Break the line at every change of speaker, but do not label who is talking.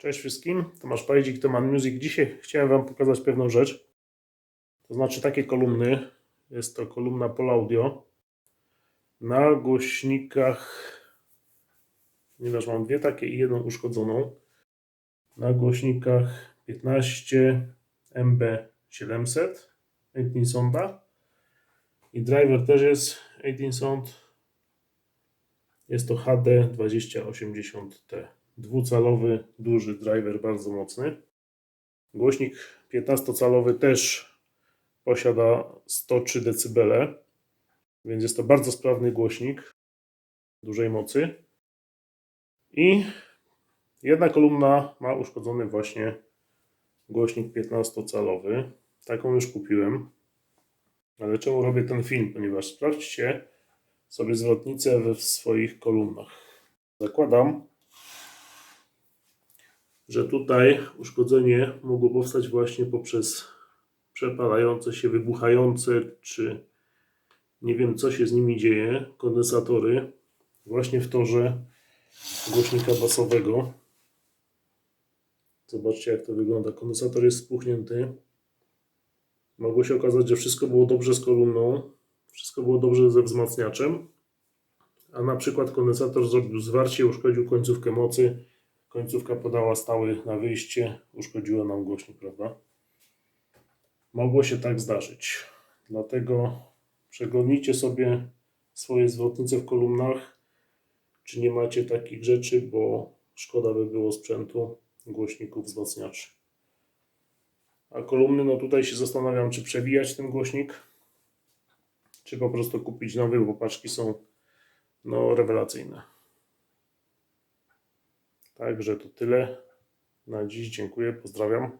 Cześć wszystkim, Tomasz Pajdzik, Toman Music. Dzisiaj chciałem Wam pokazać pewną rzecz. To znaczy takie kolumny. Jest to kolumna Pol Audio. Na głośnikach, ponieważ mam dwie takie i jedną uszkodzoną. Na głośnikach 15 MB700 18 sonda i driver też jest 18 sound. Jest to HD 2080T. Dwucalowy, duży driver, bardzo mocny. Głośnik 15-calowy też posiada 103 dB, więc jest to bardzo sprawny głośnik dużej mocy. I jedna kolumna ma uszkodzony właśnie głośnik 15-calowy. Taką już kupiłem. Ale czemu robię ten film? Ponieważ sprawdźcie sobie zwrotnicę we swoich kolumnach. Zakładam, że tutaj uszkodzenie mogło powstać właśnie poprzez przepalające się, wybuchające, czy nie wiem co się z nimi dzieje, kondensatory właśnie w torze głośnika basowego. Zobaczcie jak to wygląda. Kondensator jest spuchnięty. Mogło się okazać, że wszystko było dobrze z kolumną, wszystko było dobrze ze wzmacniaczem, a na przykład kondensator zrobił zwarcie, uszkodził końcówkę mocy, końcówka podała stały na wyjście, uszkodziła nam głośnik, prawda? Mogło się tak zdarzyć. Dlatego przeglądnijcie sobie swoje zwrotnice w kolumnach, czy nie macie takich rzeczy, bo szkoda by było sprzętu, głośników, wzmacniaczy. A kolumny, no tutaj się zastanawiam, czy przewijać ten głośnik, czy po prostu kupić nowy, bo paczki są no rewelacyjne. Także to tyle na dziś. Dziękuję, pozdrawiam.